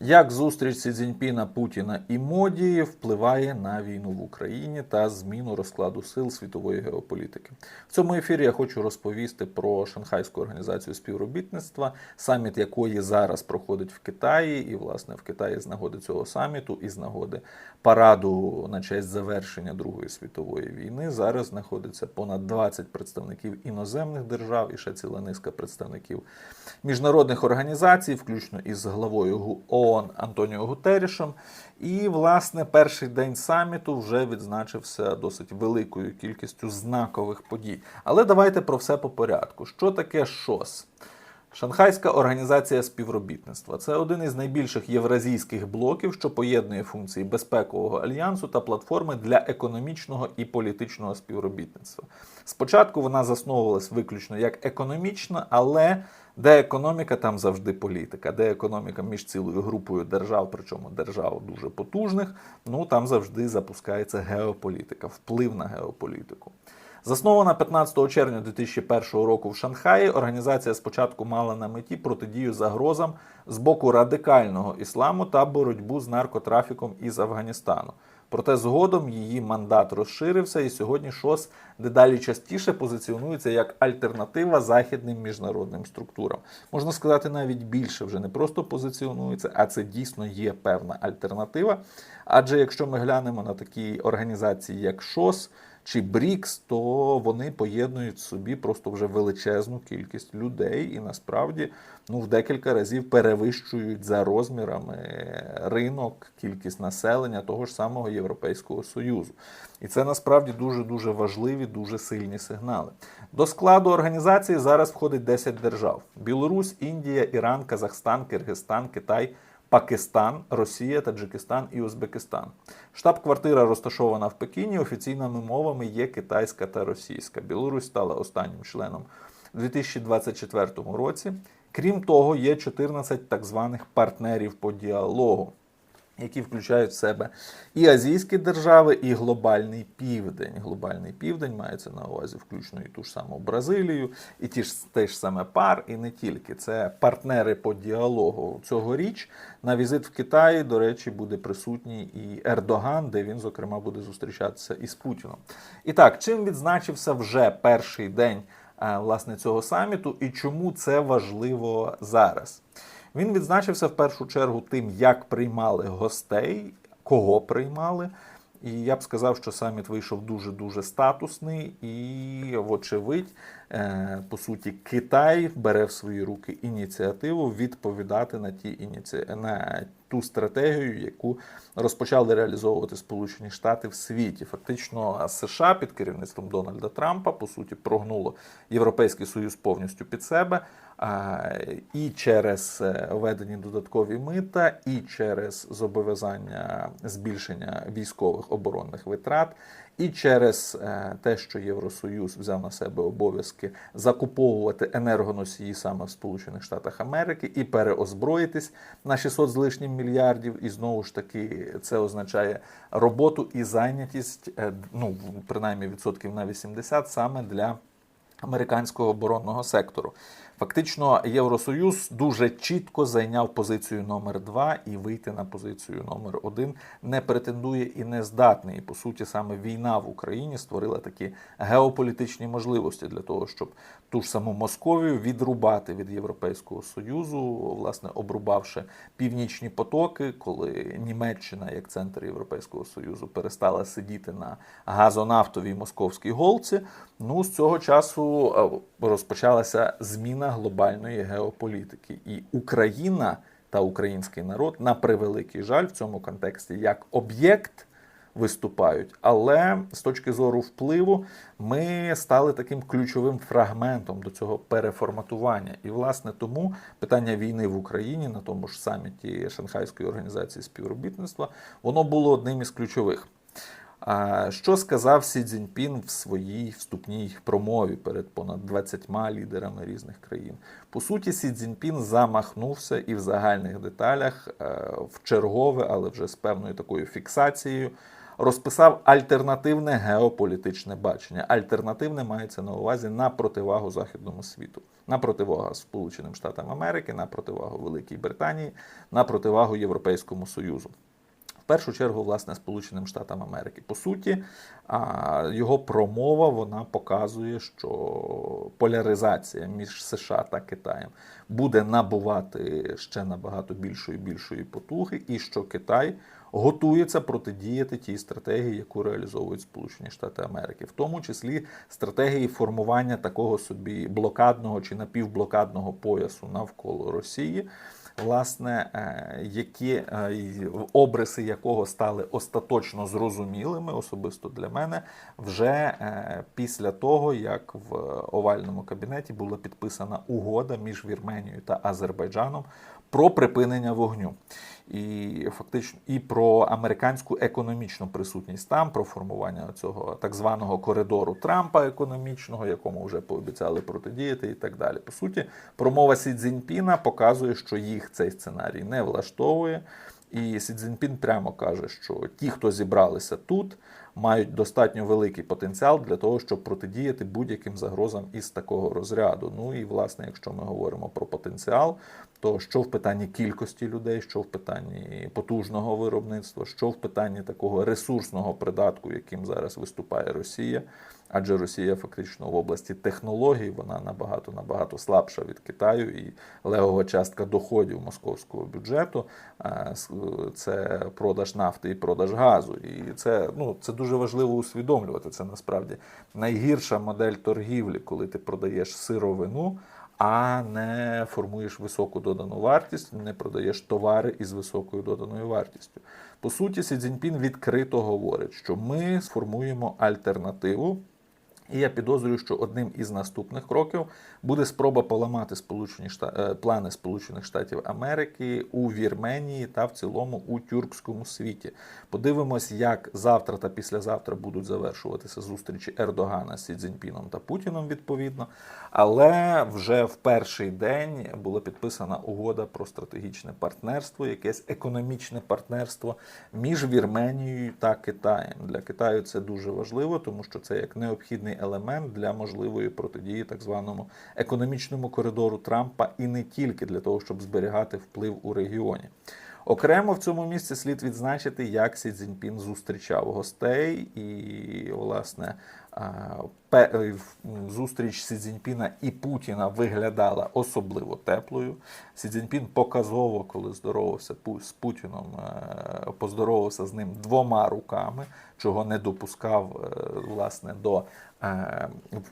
Як зустріч Сі Цзіньпіна, Путіна і Моді впливає на війну в Україні та зміну розкладу сил світової геополітики? В цьому ефірі я хочу розповісти про Шанхайську організацію співробітництва, саміт якої зараз проходить в Китаї, і власне в Китаї з нагоди цього саміту і з нагоди параду на честь завершення Другої світової війни зараз знаходиться понад 20 представників іноземних держав і ще ціла низка представників міжнародних організацій, включно із главою ГУ- ООН Антоніо Гутерішем. І, власне, перший день саміту вже відзначився досить великою кількістю знакових подій. Але давайте про все по порядку. Що таке ШОС? Шанхайська організація співробітництва це один із найбільших євразійських блоків, що поєднує функції безпекового альянсу та платформи для економічного і політичного співробітництва. Спочатку вона засновувалась виключно як економічна, але де економіка, там завжди політика, де економіка між цілою групою держав, причому держав дуже потужних, ну там завжди запускається геополітика, вплив на геополітику. Заснована 15 червня 2001 року в Шанхаї, організація спочатку мала на меті протидію загрозам з боку радикального ісламу та боротьбу з наркотрафіком із Афганістану. Проте згодом її мандат розширився, і сьогодні ШОС дедалі частіше позиціонується як альтернатива західним міжнародним структурам. Можна сказати, навіть більше вже не просто позиціонується, а це дійсно є певна альтернатива. Адже якщо ми глянемо на такі організації, як ШОС, чи БРІКС, то вони поєднують в собі просто вже величезну кількість людей і насправді ну, в декілька разів перевищують за розмірами ринок, кількість населення того ж самого Європейського Союзу. І це насправді дуже дуже важливі, дуже сильні сигнали. До складу організації зараз входить 10 держав: Білорусь, Індія, Іран, Казахстан, Киргизстан, Китай. Пакистан, Росія, Таджикистан і Узбекистан. Штаб-квартира розташована в Пекіні. Офіційними мовами є китайська та російська. Білорусь стала останнім членом у 2024 році. Крім того, є 14 так званих партнерів по діалогу, які включають в себе і азійські держави, і глобальний південь. Глобальний південь мається на увазі включно і ту ж саму Бразилію, і ті ж те ж саме пар, і не тільки. Це партнери по діалогу. Цьогоріч на візит в Китаї, до речі, буде присутній і Ердоган, де він, зокрема, буде зустрічатися із Путіном. І так, чим відзначився вже перший день е, власне цього саміту, і чому це важливо зараз? Він відзначився в першу чергу тим, як приймали гостей, кого приймали. І я б сказав, що саміт вийшов дуже дуже статусний, і, вочевидь, е, по суті, Китай бере в свої руки ініціативу відповідати на ті ініці... на ту стратегію, яку розпочали реалізовувати Сполучені Штати в світі. Фактично, США під керівництвом Дональда Трампа по суті прогнуло Європейський Союз повністю під себе. І через е, введені додаткові мита, і через зобов'язання збільшення військових оборонних витрат, і через е, те, що Євросоюз взяв на себе обов'язки закуповувати енергоносії саме в Сполучених Штатах Америки і переозброїтись на 600 з лишнім мільярдів. І знову ж таки це означає роботу і зайнятість, е, ну принаймні відсотків на 80 саме для американського оборонного сектору. Фактично, Євросоюз дуже чітко зайняв позицію номер 2 і вийти на позицію номер 1 не претендує і не здатний. І по суті, саме війна в Україні створила такі геополітичні можливості для того, щоб ту ж саму Московію відрубати від Європейського Союзу, власне, обрубавши північні потоки, коли Німеччина, як центр Європейського Союзу, перестала сидіти на газонафтовій московській голці. Ну з цього часу е, розпочалася зміна глобальної геополітики, і Україна та український народ на превеликий жаль в цьому контексті як об'єкт виступають. Але з точки зору впливу ми стали таким ключовим фрагментом до цього переформатування. І, власне, тому питання війни в Україні на тому ж саміті Шанхайської організації співробітництва воно було одним із ключових. Що сказав Сі Цзіньпін в своїй вступній промові перед понад 20 лідерами різних країн? По суті, Сі Цзіньпін замахнувся і в загальних деталях е, в чергове, але вже з певною такою фіксацією розписав альтернативне геополітичне бачення. Альтернативне мається на увазі на противагу західному світу, на противагу Сполученим Штатам Америки, на противагу Великій Британії, на противагу Європейському Союзу. Першу чергу, власне, Сполученим Штатам Америки. По суті, його промова вона показує, що поляризація між США та Китаєм буде набувати ще набагато більшої більшої потуги, і що Китай готується протидіяти тій стратегії, яку реалізовують Сполучені Штати Америки, в тому числі стратегії формування такого собі блокадного чи напівблокадного поясу навколо Росії власне, е, які е, обриси якого стали остаточно зрозумілими, особисто для мене, вже е, після того, як в овальному кабінеті була підписана угода між Вірменією та Азербайджаном про припинення вогню. І фактично і про американську економічну присутність там, про формування цього так званого коридору Трампа економічного, якому вже пообіцяли протидіяти, і так далі. По суті, промова Сі Цзіньпіна показує, що їх цей сценарій не влаштовує. І Сі Цзіньпін прямо каже, що ті, хто зібралися тут, мають достатньо великий потенціал для того, щоб протидіяти будь-яким загрозам із такого розряду. Ну і власне, якщо ми говоримо про потенціал, то що в питанні кількості людей, що в питанні потужного виробництва, що в питанні такого ресурсного придатку, яким зараз виступає Росія. Адже Росія фактично в області технологій вона набагато набагато слабша від Китаю, і левова частка доходів московського бюджету е, це продаж нафти і продаж газу. І це ну це дуже важливо усвідомлювати. Це насправді найгірша модель торгівлі, коли ти продаєш сировину. А не формуєш високу додану вартість, не продаєш товари із високою доданою вартістю. По суті, Сі Цзіньпін відкрито говорить, що ми сформуємо альтернативу і я підозрюю, що одним із наступних кроків буде спроба поламати Сполучені Шта... е, плани Сполучених Штатів Америки у Вірменії та в цілому у тюркському світі. Подивимось, як завтра та післязавтра будуть завершуватися зустрічі Ердогана з Сі Цзіньпіном та Путіном відповідно. Але вже в перший день була підписана угода про стратегічне партнерство, якесь економічне партнерство між Вірменією та Китаєм. Для Китаю це дуже важливо, тому що це як необхідний елемент для можливої протидії так званому економічному коридору Трампа і не тільки для того, щоб зберігати вплив у регіоні. Окремо в цьому місці слід відзначити, як Сі Цзіньпін зустрічав гостей, і власне зустріч Сі Цзіньпіна і Путіна виглядала особливо теплою. Сі Цзіньпін показово, коли здоровався з Путіном, е, поздоровався з ним двома руками, чого не допускав е, власне до е,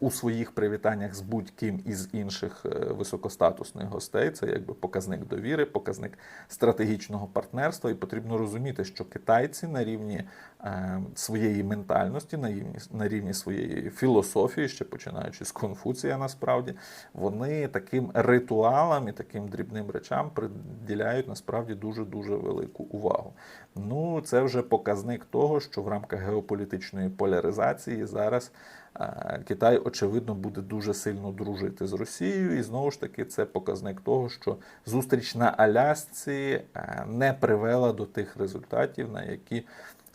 у своїх привітаннях з будь-ким із інших е, високостатусних гостей. Це якби показник довіри, показник стратегічного партнерства. І потрібно розуміти, що китайці на рівні е, своєї ментальності, на рівні, на рівні своєї філософії, ще починаючи з Конфуція, насправді, вони таким ритуалам і таким дрібним речам приділяють насправді дуже дуже велику увагу. Ну, це вже показник того, що в рамках геополітичної поляризації зараз е, Китай, очевидно, буде дуже сильно дружити з Росією, і знову ж таки це показник того, що зустріч на Алясці е, не привела до тих результатів, на які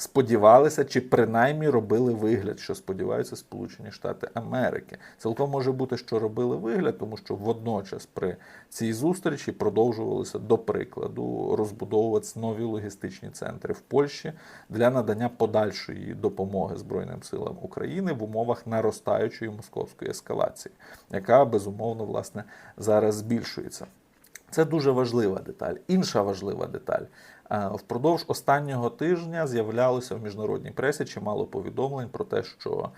сподівалися, чи принаймні робили вигляд, що сподіваються Сполучені Штати Америки. Цілком може бути, що робили вигляд, тому що водночас при цій зустрічі продовжувалися до прикладу розбудовуватися нові логістичні центри в Польщі для надання подальшої допомоги Збройним силам України в умовах наростаючої московської ескалації, яка безумовно власне зараз збільшується. Це дуже важлива деталь. Інша важлива деталь. Е, Впродовж останнього тижня з'являлося в міжнародній пресі чимало повідомлень про те, що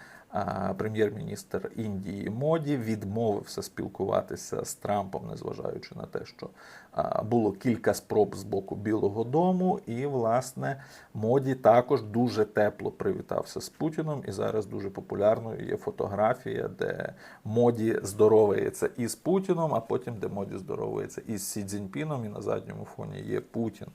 прем'єр-міністр Індії Моді відмовився спілкуватися з Трампом, незважаючи на те, що було кілька спроб з боку Білого Дому, і власне Моді також дуже тепло привітався з Путіном. І зараз дуже популярною є фотографія, де Моді здоровається із Путіном, а потім де Моді здоровається із Сі Цзіньпіном, і на задньому фоні є Путін.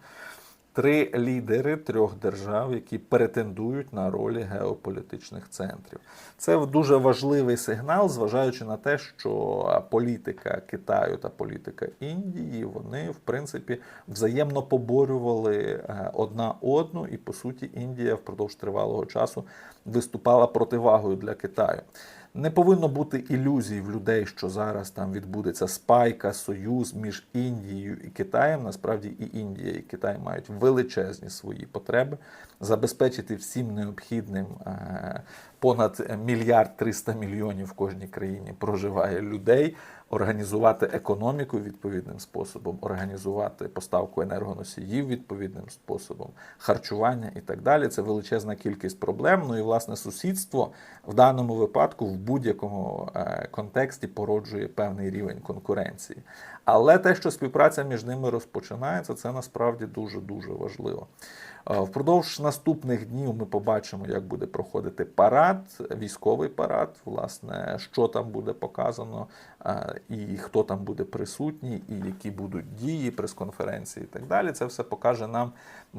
Три лідери трьох держав, які претендують на ролі геополітичних центрів. Це дуже важливий сигнал, зважаючи на те, що політика Китаю та політика Індії вони в принципі взаємно поборювали е, одна одну, і по суті Індія впродовж тривалого часу виступала противагою для Китаю. Не повинно бути ілюзій в людей, що зараз там відбудеться спайка, союз між Індією і Китаєм. Насправді і Індія, і Китай мають величезні свої потреби забезпечити всім необхідним е, понад мільярд триста мільйонів в кожній країні проживає людей, організувати економіку відповідним способом, організувати поставку енергоносіїв відповідним способом, харчування і так далі. Це величезна кількість проблем. Ну і власне сусідство в даному випадку в будь-якому е, контексті породжує певний рівень конкуренції. Але те, що співпраця між ними розпочинається, це насправді дуже дуже важливо. Е, Впродовж наступних днів ми побачимо, як буде проходити парад, військовий парад, власне, що там буде показано, е, і хто там буде присутній, і які будуть дії, прес-конференції і так далі. Це все покаже нам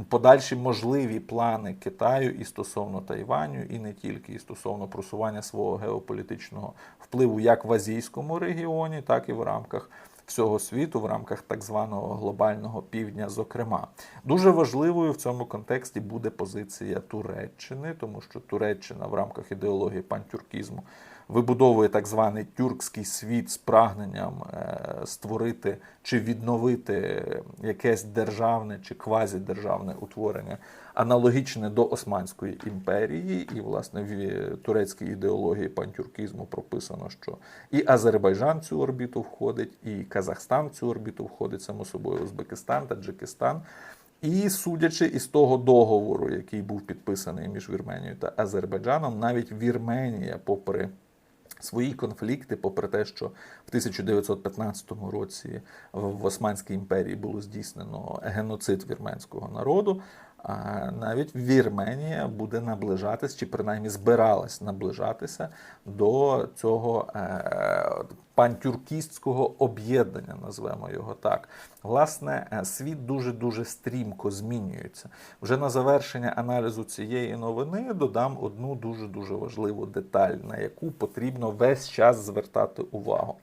подальші можливі плани Китаю і стосовно Тайваню, і не тільки, і стосовно просування свого геополітичного впливу як в азійському регіоні, так і в рамках всього світу в рамках так званого глобального півдня. Зокрема, дуже важливою в цьому контексті буде позиція Туреччини, тому що Туреччина в рамках ідеології пантюркізму вибудовує так званий тюркський світ з прагненням е, створити чи відновити якесь державне чи квазідержавне утворення, аналогічне до Османської імперії, і власне в турецькій ідеології пантюркізму прописано, що і Азербайджан в цю орбіту входить, і Казахстан в цю орбіту входить, само собою Узбекистан, Таджикистан. І судячи із того договору, який був підписаний між Вірменією та Азербайджаном, навіть Вірменія, попри свої конфлікти, попри те, що в 1915 році в Османській імперії було здійснено геноцид вірменського народу. Навіть Вірменія буде наближатись, чи принаймні збиралась наближатися до цього е, пантюркістського об'єднання, назвемо його так. Власне, е, світ дуже дуже стрімко змінюється. Вже на завершення аналізу цієї новини додам одну дуже дуже важливу деталь, на яку потрібно весь час звертати увагу.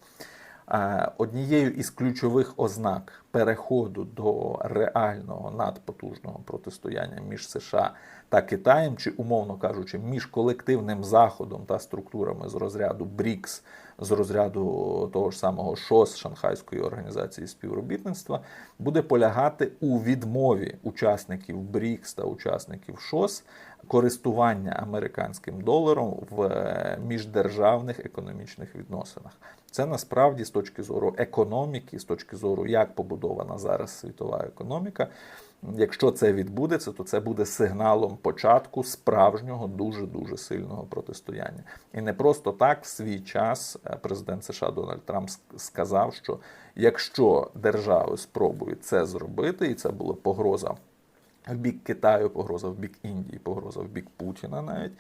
Е, Однією із ключових ознак переходу до реального надпотужного протистояння між США та Китаєм, чи, умовно кажучи, між колективним заходом та структурами з розряду БРІКС, з розряду того ж самого ШОС Шанхайської організації співробітництва, буде полягати у відмові учасників БРІКС та учасників ШОС користування американським доларом в е, міждержавних економічних відносинах. Це насправді з точки зору економіки, з точки зору, як побудована зараз світова економіка. Якщо це відбудеться, то це буде сигналом початку справжнього дуже дуже сильного протистояння. І не просто так в свій час е, президент США Дональд Трамп сказав, що якщо держави спробують це зробити, і це була погроза. В бік Китаю погроза, в бік Індії, погроза в бік Путіна навіть.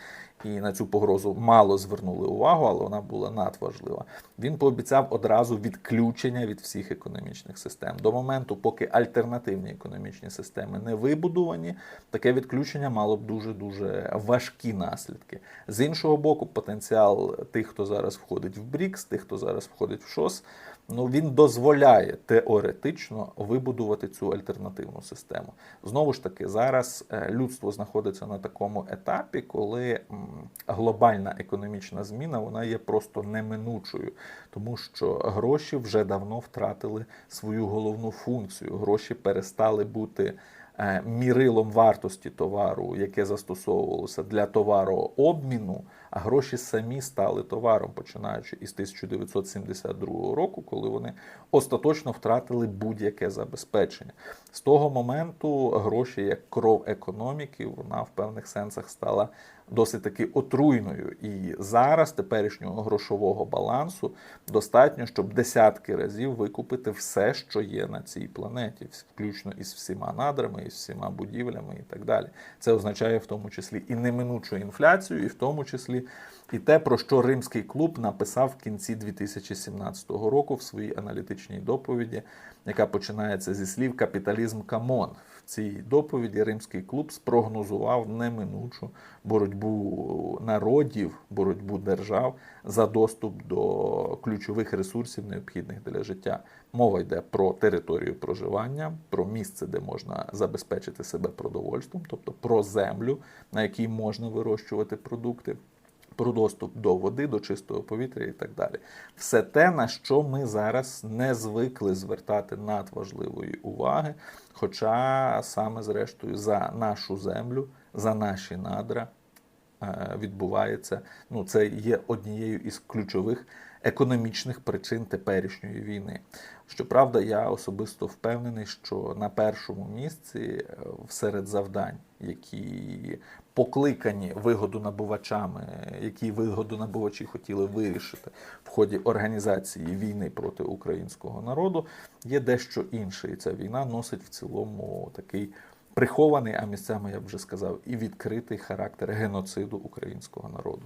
І на цю погрозу мало звернули увагу, але вона була надважлива. Він пообіцяв одразу відключення від всіх економічних систем. До моменту, поки альтернативні економічні системи не вибудовані, таке відключення мало б дуже дуже важкі наслідки. З іншого боку, потенціал тих, хто зараз входить в БРІКС, тих, хто зараз входить в ШОС, ну він дозволяє теоретично вибудувати цю альтернативну систему. Знову ж таки, зараз е, людство знаходиться на такому етапі, коли глобальна економічна зміна вона є просто неминучою, тому що гроші вже давно втратили свою головну функцію. Гроші перестали бути. Е, Мірилом вартості товару, яке застосовувалося для товарообміну, а гроші самі стали товаром, починаючи із 1972 року, коли вони остаточно втратили будь-яке забезпечення. З того моменту гроші, як кров економіки, вона в певних сенсах стала досить таки отруйною. І зараз теперішнього грошового балансу достатньо, щоб десятки разів викупити все, що є на цій планеті, включно із всіма надрами із всіма будівлями і так далі. Це означає в тому числі і неминучу інфляцію, і в тому числі і те, про що римський клуб написав в кінці 2017 року в своїй аналітичній доповіді, яка починається зі слів капіталізм камон. Цій доповіді римський клуб спрогнозував неминучу боротьбу народів, боротьбу держав за доступ до ключових ресурсів, необхідних для життя. Мова йде про територію проживання, про місце, де можна забезпечити себе продовольством, тобто про землю, на якій можна вирощувати продукти про доступ до води, до чистого повітря і так далі. Все те, на що ми зараз не звикли звертати надважливої уваги. Хоча саме зрештою за нашу землю, за наші надра відбувається. Ну, це є однією із ключових економічних причин теперішньої війни. Щоправда, я особисто впевнений, що на першому місці е, серед завдань, які покликані вигодонабувачами, які вигодонабувачі хотіли вирішити в ході організації війни проти українського народу, є дещо інше. І ця війна носить в цілому такий прихований, а місцями я б вже сказав, і відкритий характер геноциду українського народу.